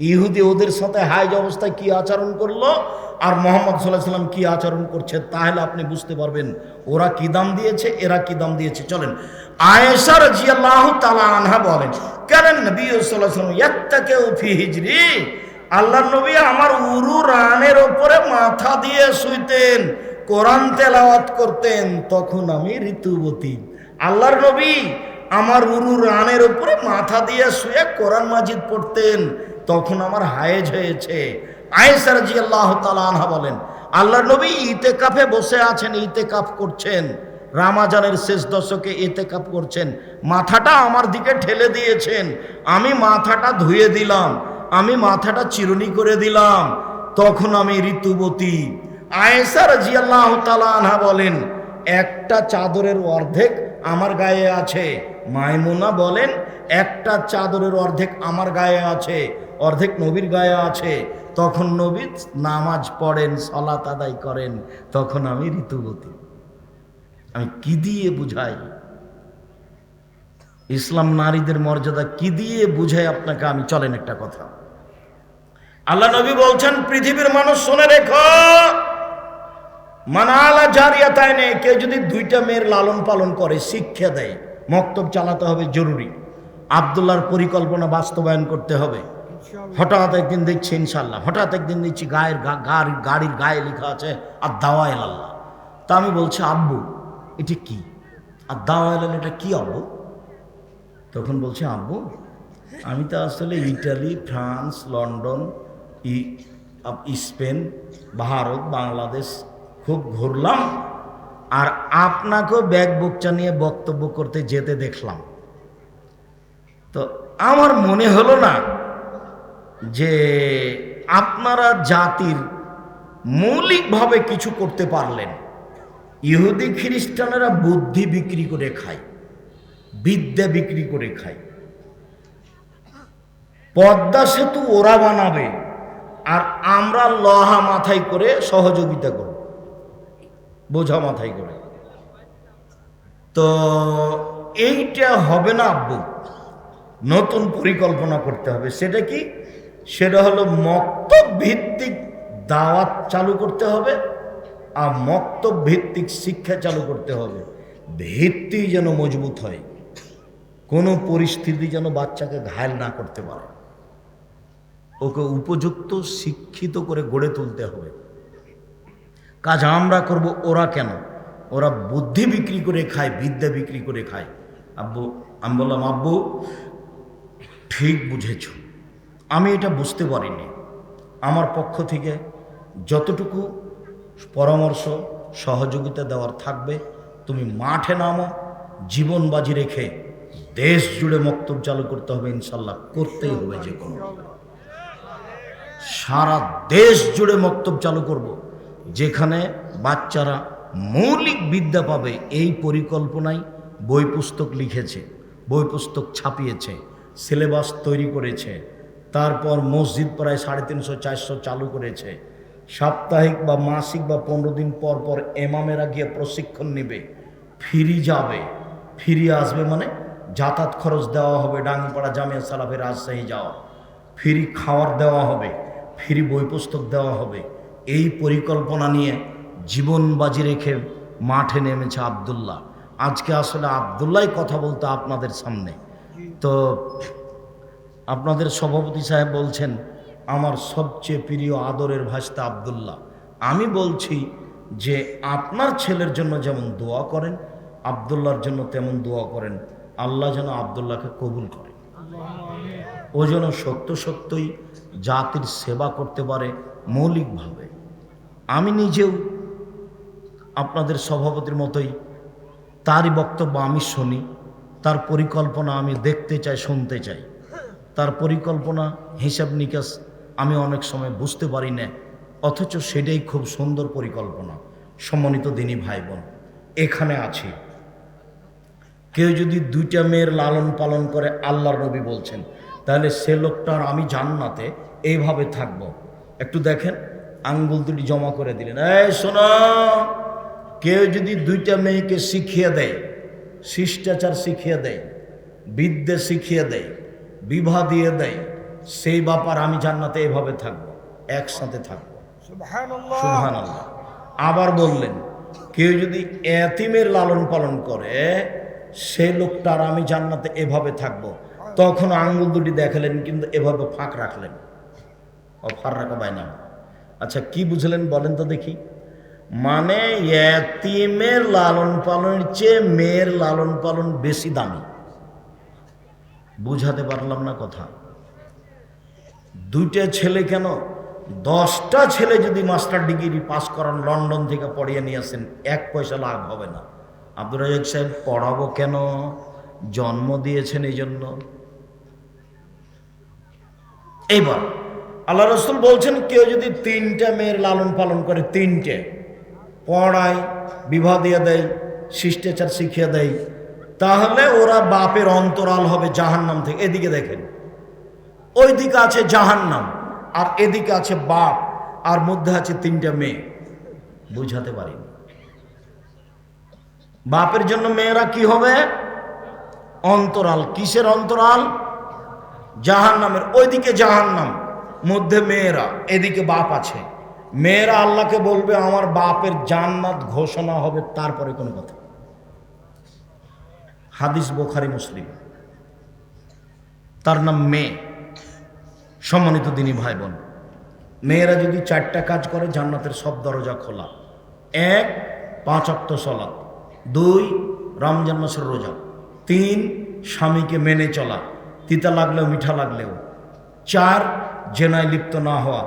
ইহুদি ওদের সাথে হাইজ অবস্থায় কি আচরণ করল? আর মোহাম্মদ সাল্লাহ সাল্লাম কি আচরণ করছে? তাহলে আপনি বুঝতে পারবেন, ওরা কি দাম দিয়েছে, এরা কি দাম দিয়েছে। চলেন আয়েশার জিয়াল্লাহ তালা আনহা বলেন, কেন সাল্লাম হিজরি? আল্লাহ নবী আমার উরু রানের ওপরে মাথা দিয়ে শুইতেন, কোরআন তেলাওয়াত করতেন, তখন আমি ঋতুবতী। আল্লাহর নবী আমার উরু রানের উপরে মাথা দিয়ে শুয়ে কোরআন মাজিদ পড়তেন। তখন আমার হায়েজ হয়েছে। আয়েসার জি আল্লাহ তালানহা বলেন, আল্লাহর নবী ইতে কাফে বসে আছেন ইতে কাপ করছেন। রামাজানের শেষ দশকে এতে কাপ করছেন। মাথাটা আমার দিকে ঠেলে দিয়েছেন। আমি মাথাটা ধুয়ে দিলাম। আমি মাথাটা চিরুনি করে দিলাম। তখন আমি ঋতুবতী। আয়েসার জি আল্লাহ তালানহা বলেন, একটা চাদরের অর্ধেক আমার গায়ে আছে। মাইমুনা বলেন, একটা চাদরের অর্ধেক আমার গায়ে আছে, অর্ধেক নবীর গায়ে আছে। তখন নবী নামাজ পড়েন, সলাত আদায় করেন, তখন আমি ঋতুবতী আমি কি দিয়ে বুঝাই? ইসলাম নারীদের মর্যাদা কি দিয়ে বুঝাই আপনাকে? আমি, চলেন একটা কথা। আল্লাহ নবী বলছেন, পৃথিবীর মানুষ শুনে রেখো। মানালা জারিয়া তাই নেই। কেউ যদি দুইটা মেয়ের লালন পালন করে শিক্ষা দেয় মক্তব চালাতে হবে জরুরি। আবদুল্লাহর পরিকল্পনা বাস্তবায়ন করতে হবে। হঠাৎ একদিন দেখছি ইনশাল্লাহ হঠাৎ একদিন দেখছি গায়ের গাড়ির গায়ে লেখা আছে আর দাওয়া আল্লাহ। তা আমি বলছি আব্বু এটা কি? আর দাওয়া এলাল এটা কি আব্বু? তখন বলছে আব্বু আমি তো আসলে ইটালি ফ্রান্স লন্ডন ই স্পেন ভারত বাংলাদেশ খুব ঘুরলাম আর আপনাকেও ব্যাগ বুকচা নিয়ে বক্তব্য করতে যেতে দেখলাম। তো আমার মনে হলো না যে আপনারা জাতির মৌলিকভাবে কিছু করতে পারলেন। ইহুদি খ্রিস্টানেরা বুদ্ধি বিক্রি করে খায়, বিদ্যা বিক্রি করে খায়। পদ্মা সেতু ওরা বানাবে আর আমরা লহা মাথায় করে সহযোগিতা করব। বোঝা মাথায় করে। তো এইটা হবে না আব্বু। নতুন পরিকল্পনা করতে হবে। সেটা কি? সেটা হলো মক্তব ভিত্তিক দাওয়াত চালু করতে হবে আর মক্তব ভিত্তিক শিক্ষা চালু করতে হবে। ভিত্তি যেন মজবুত হয়। কোনো পরিস্থিতি যেন বাচ্চাকে ঘায়ল না করতে পারে। ওকে উপযুক্ত শিক্ষিত করে গড়ে তুলতে হবে। কাজ আমরা করব, ওরা কেন? ওরা বুদ্ধি বিক্রি করে খায়, বিদ্যা বিক্রি করে খায়। আব্বু, আমি বললাম, আব্বু, ঠিক বুঝেছ। আমি এটা বুঝতে পারিনি। আমার পক্ষ থেকে যতটুকু পরামর্শ, সহযোগিতা দেওয়ার থাকবে, তুমি মাঠে নামো, জীবন বাজি রেখে দেশ জুড়ে মক্তব চালু করতে হবে, ইনশাল্লাহ করতেই হবে যে কোনো সারা দেশ জুড়ে মক্তব চালু করব। যেখানে বাচ্চারা মৌলিক বিদ্যা পাবে, এই পরিকল্পনায় বই পুস্তক লিখেছে, বই পুস্তক ছাপিয়েছে, সিলেবাস তৈরি করেছে, তারপর মসজিদ প্রায় সাড়ে তিনশো, চারশো চালু করেছে। সাপ্তাহিক বা মাসিক বা পনেরো দিন পর পর এমামেরা গিয়ে প্রশিক্ষণ নেবে, ফিরি যাবে। ফিরিয়ে আসবে মানে যাতায়াত খরচ দেওয়া হবে, ডাঙ্গিপাড়া জামিয়া সালাফে রাজশাহী যাওয়া। ফিরি খাওয়ার দেওয়া হবে, ফিরি বই পুস্তক দেওয়া হবে। এই পরিকল্পনা নিয়ে জীবন বাজি রেখে মাঠে নেমেছে আবদুল্লাহ। আজকে আসলে আবদুল্লাহ কথা বলতে আপনাদের সামনে। তো আপনাদের সভাপতি সাহেব বলছেন, আমার সবচেয়ে প্রিয় আদরের ভাষা আবদুল্লাহ। আমি বলছি যে, আপনার ছেলের জন্য যেমন দোয়া করেন, আবদুল্লাহর জন্য তেমন দোয়া করেন। আল্লাহ যেন আবদুল্লাহকে কবুল করেন ও যেন সত্য সত্যই জাতির সেবা করতে পারে মৌলিকভাবে। আমি নিজেও আপনাদের সভাপতির মতোই তারই বক্তব্য আমি শুনি, তার পরিকল্পনা আমি দেখতে চাই, শুনতে চাই। তার পরিকল্পনা, হিসাব নিকাশ আমি অনেক সময় বুঝতে পারি না, অথচ সেটাই খুব সুন্দর পরিকল্পনা, সম্মানিত দিনী ভাই বোন এখানে আছি। কেউ যদি দুইটা মেয়ের লালন পালন করে আল্লাহর নবী বলছেন, তাহলে সে লোকটার আমি জান্নাতে এইভাবে থাকব। একটু দেখেন। আঙ্গুল দুটি জমা করে দিলেন। এ শোনো কেউ যদি দুইটা মেয়েকে শিখিয়ে দেয় শিষ্টাচার শিখিয়ে দেয় বিদ্যে শিখিয়ে দেয় বিবাহ দিয়ে দেয় সেই ব্যাপার আমি জান্নাতে এভাবে থাকব একসাথে থাকব। সুহান আবার বললেন কেউ যদি এতিমের লালন পালন করে সে লোকটার আমি জান্নাতে এভাবে থাকব। তখন আঙ্গুল দুটি দেখালেন কিন্তু এভাবে ফাঁক রাখলেন। অফার রাখা বাইনা আচ্ছা কি বুঝলেন বলেন তো দেখি। মানে এতিমের লালন পালনের চেয়ে মেয়ের লালন পালন বেশি দামি। বুঝাতে পারলাম না কথা। দুইটা ছেলে কেন? দশটা ছেলে যদি মাস্টার ডিগ্রি পাস করান, লন্ডন থেকে পড়িয়ে নিয়ে আসেন, এক পয়সা লাভ হবে না। আব্দুর রাজাক সাহেব, পড়াবো কেন? জন্ম দিয়েছেন এই জন্য এইবার আল্লাহ রসুল বলছেন, কেউ যদি তিনটা মেয়ের লালন পালন করে, তিনটে, পড়ায় বিবাহ দিয়ে দেয়, শিষ্টাচার শিখিয়ে দেয়, তাহলে ওরা বাপের অন্তরাল হবে জাহান্নাম থেকে। এদিকে দেখেন ওই দিকে আছে জাহান্নাম, আর এদিকে আছে বাপ, আর মধ্যে আছে তিনটা মেয়ে। বুঝাতে পারিনি। বাপের জন্য মেয়েরা কি হবে? অন্তরাল। কিসের অন্তরাল? জাহান্নামের। ওইদিকে জাহান্নাম। মধ্যে মেয়েরা, এদিকে বাপ আছে। মেয়েরা আল্লাহকে বলবে, আমার বাপের জান্নাত ঘোষণা হবে তারপরে কোনো কথা। হাদিস বোখারি, মুসলিম। তার নাম মেয়ে সম্মানিত দিনী ভাই বোন মেয়েরা যদি চারটা কাজ করে, জান্নাতের সব দরজা খোলা। এক, পাঁচ অক্ত সলাৎ দুই, রমজান মাসের রোজা। তিন, স্বামীকে মেনে চলা। তিতা লাগলেও, মিঠা লাগলেও। চার জেনায় লিপ্ত না হওয়া,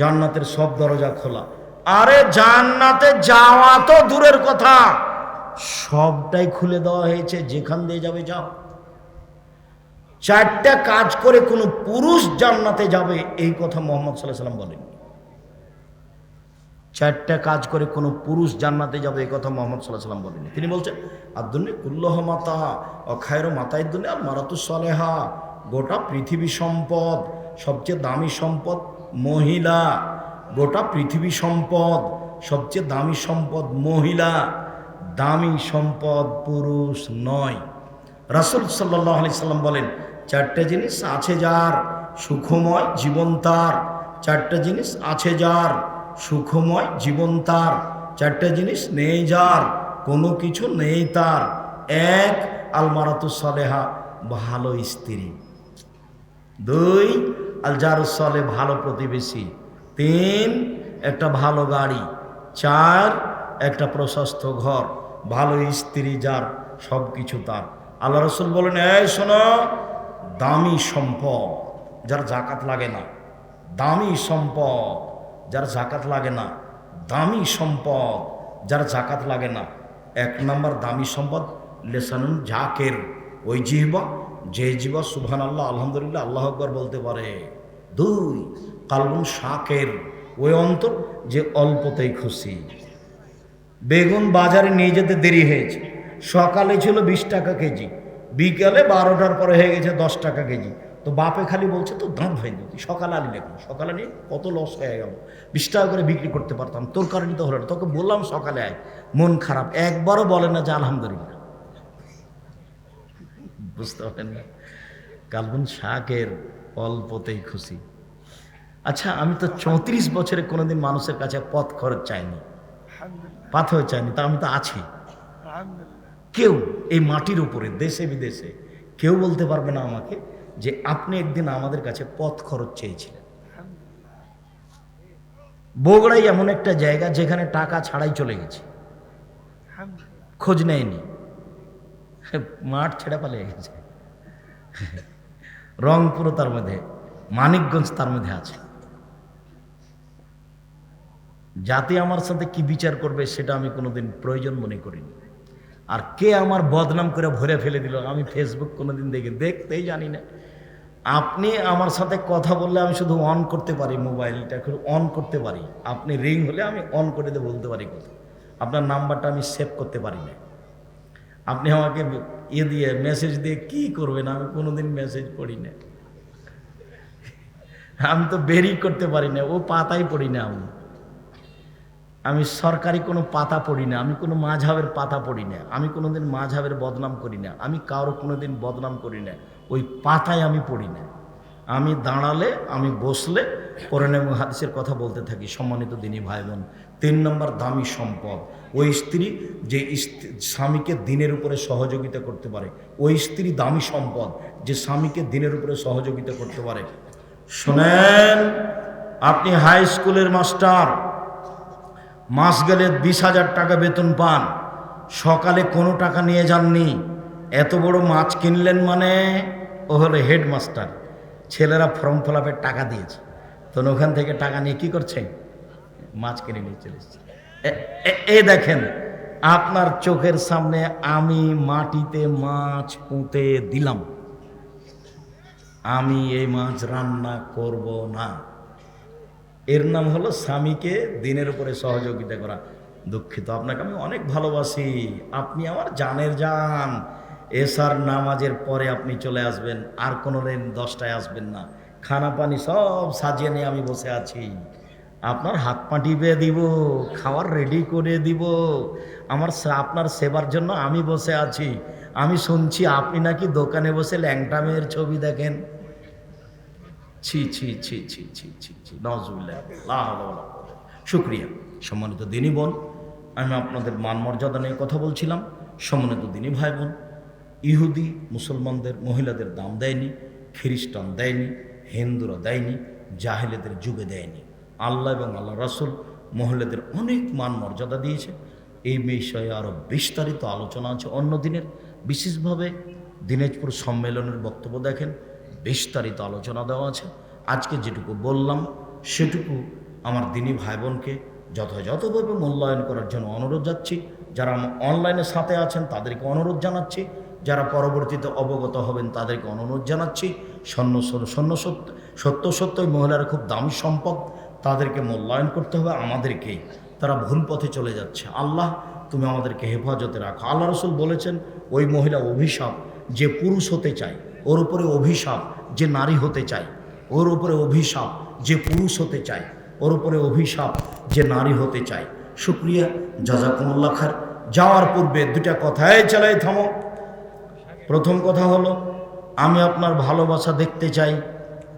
জান্নাতের সব দরজা খোলা। আরে জান্নাতে যাওয়া তো দূরের কথা। সবটাই খুলে দেওয়া হয়েছে, যেখান দিয়ে যাবে যাও। চারটা কাজ করে কোনো পুরুষ জান্নাতে যাবে, এই কথা মোহাম্মদ সাল্লাহ সাল্লাম বলেন। চারটা কাজ করে কোনো পুরুষ জান্নাতে যাবে, এই কথা মোহাম্মদ সাল্লাহ সাল্লাম বলেন। তিনি বলছেন আদুন্নি কুল্লহ মাতা অখায়র মাতায় দুনি আর মারাতু সলেহা গোটা পৃথিবী সম্পদ সবচেয়ে দামি সম্পদ মহিলা। গোটা পৃথিবী সম্পদ, সবচেয়ে দামি সম্পদ মহিলা। দামি সম্পদ পুরুষ নয়। রাসুল সাল্লাহ আলি সাল্লাম বলেন, চারটে জিনিস আছে যার সুখময় জীবন তার। চারটে জিনিস আছে যার সুখময় জীবন তার। চারটে জিনিস নেই যার, কোনো কিছু নেই তার। এক, আলমারাতু সালেহা, ভালো স্ত্রী। দুই আলজারুসলে ভালো প্রতিবেশী। তিন, একটা ভালো গাড়ি। চার, একটা প্রশস্ত ঘর। ভালো স্ত্রী যার সব কিছু তার। আল্লাহ রসুল বলেন, এই শোনো, দামি সম্পদ যার জাকাত লাগে না। দামি সম্পদ যার জাকাত লাগে না। দামি সম্পদ যার জাকাত লাগে না। এক নম্বর দামি সম্পদ, লেসানুন জাকের। ওই জিহবা যে জিবা সুবহান আল্লাহ আলহামদুলিল্লাহ, আল্লাহ আকবর বলতে পারে, দুই, কালবুন শাকের ওই অন্তর যে অল্পতেই খুশি। বেগুন বাজারে নিয়ে যেতে দেরি হয়েছে। সকালে ছিল বিশ টাকা কেজি, বিকেলে বারোটার পরে হয়ে গেছে দশ টাকা কেজি। তো বাপে খালি বলছে তো দাঁত ভাই দিতি সকালে আনি লেখুন সকালে নিয়ে কত লস হয়ে গেল। বিশ টাকা করে বিক্রি করতে পারতাম, তোর কারণে তো হলো না। তোকে বললাম সকালে আয়, মন খারাপ। একবারও বলে না যে আলহামদুলিল্লাহ। বুঝতে পারেননি কালবন শাকের অল্পতেই খুশি। আচ্ছা আমি তো চৌত্রিশ বছরে কোনোদিন মানুষের কাছে পথ খরচ চাইনি। পাথর চাইনি তা আমি তো আছি। কেউ এই মাটির উপরে দেশে বিদেশে কেউ বলতে পারবে না আমাকে যে আপনি একদিন আমাদের কাছে পথ খরচ চেয়েছিলেন। বগড়াই এমন একটা জায়গা যেখানে টাকা ছাড়াই চলে গেছে। খোঁজ নেয়নি। মাঠ ছেড়ে পালিয়ে গেছে। রংপুরও তার মধ্যে, মানিকগঞ্জ তার মধ্যে আছে। জাতি আমার সাথে কি বিচার করবে সেটা আমি কোনোদিন প্রয়োজন মনে করিনি। আর কে আমার বদনাম করে ভরে ফেলে দিল আমি ফেসবুক কোনোদিন দেখি দেখতেই জানি না। আপনি আমার সাথে কথা বললে আমি শুধু অন করতে পারি মোবাইলটা অন করতে পারি। আপনি রিং হলে আমি অন করে দিয়ে বলতে পারি কথা। আপনার নাম্বারটা আমি সেভ করতে পারি না। আপনি আমাকে ইয়ে দিয়ে মেসেজ দিয়ে কি করবেন? আমি কোনোদিন মেসেজ পড়ি না আমি তো বেরি করতে পারি না ও পাতাই পড়ি না আমি। আমি সরকারি কোনো পাতা পড়ি না আমি কোনো মাঝাবের পাতা পড়ি না আমি কোনোদিন মাঝাবের বদনাম করি না আমি কারও কোনোদিন বদনাম করি না ওই পাতায় আমি পড়ি না আমি দাঁড়ালে, আমি বসলে, কোরআন এবং হাদিসের কথা বলতে থাকি সম্মানিত দিনী ভাই বোন তিন নম্বর দামি সম্পদ। ওই স্ত্রী যে স্বামীকে দিনের উপরে সহযোগিতা করতে পারে, ওই স্ত্রী দামি সম্পদ যে স্বামীকে দিনের উপরে সহযোগিতা করতে পারে। শোনেন, আপনি হাই স্কুলের মাস্টার, মাস গেলে বিশ হাজার টাকা বেতন পান, সকালে কোনো টাকা নিয়ে যাননি, এত বড় মাছ কিনলেন মানে? ও হলো হেডমাস্টার, ছেলেরা ফর্ম ফিলাপের টাকা দিয়েছে। তো ওখান থেকে টাকা নিয়ে কী করছে? মাছ কিনে নিয়ে চলে এসছে। এ- দেখেন, আপনার চোখের সামনে আমি মাটিতে মাছ পুঁতে দিলাম। আমি এই মাছ রান্না করব না। এর নাম হলো স্বামীকে দিনের উপরে সহযোগিতা করা। দুঃখিত, আপনাকে আমি অনেক ভালোবাসি। আপনি আমার জানের জান। এসার নামাজের পরে আপনি চলে আসবেন, আর কোনো দিন দশটায় আসবেন না। খানা পানি সব সাজিয়ে নিয়ে আমি বসে আছি। আপনার হাত পা টিপে দিব, খাওয়ার রেডি করে দিব। আমার আপনার সেবার জন্য আমি বসে আছি। আমি শুনছি আপনি নাকি দোকানে বসে ল্যাংটা মেয়ের ছবি দেখেন। ছি ছি ছি ছি ছি ছি ছি নজরুল্লাহ শুক্রিয়া। সম্মানিত দিনী বোন, আমি আপনাদের মান মর্যাদা নিয়ে কথা বলছিলাম। সম্মানিত দিনী ভাই বোন, ইহুদি, মুসলমানদের, মহিলাদের দাম দেয়নি, খ্রিস্টান দেয়নি, হিন্দুরা দেয়নি, জাহেলেদের যুগে দেয়নি। আল্লাহ এবং আল্লাহ রাসুল মহিলাদের অনেক মান মর্যাদা দিয়েছে। এই বিষয়ে আরও বিস্তারিত আলোচনা আছে অন্য দিনের। বিশেষভাবে দিনাজপুর সম্মেলনের বক্তব্য দেখেন, বিস্তারিত আলোচনা দেওয়া আছে। আজকে যেটুকু বললাম, সেটুকু আমার দিনী ভাই বোনকে যথাযথভাবে মূল্যায়ন করার জন্য অনুরোধ যাচ্ছি। যারা অনলাইনে সাথে আছেন, তাদেরকে অনুরোধ জানাচ্ছি। যারা পরবর্তীতে অবগত হবেন, তাদেরকে অনুরোধ জানাচ্ছি। সন্ন সন্ন সত্য সত্য সত্যই মহিলারা খুব দামি সম্পদ। তাদেরকে মূল্যায়ন করতে হবে, আমাদেরকেই। তারা ভুল পথে চলে যাচ্ছে। আল্লাহ, তুমি আমাদেরকে হেফাজতে রাখো। আল্লাহ রসুল বলেছেন, ওই মহিলা অভিশাপ যে পুরুষ হতে চায়, ওর উপরে অভিশাপ যে নারী হতে চায়, ওর উপরে অভিশাপ যে পুরুষ হতে চায়, ওর উপরে অভিশাপ যে নারী হতে চায়। শুক্রিয়া জাজাকুমুল্লা খার যাওয়ার পূর্বে দুটা কথায় চালাই থামো। প্রথম কথা হলো, আমি আপনার ভালোবাসা দেখতে চাই।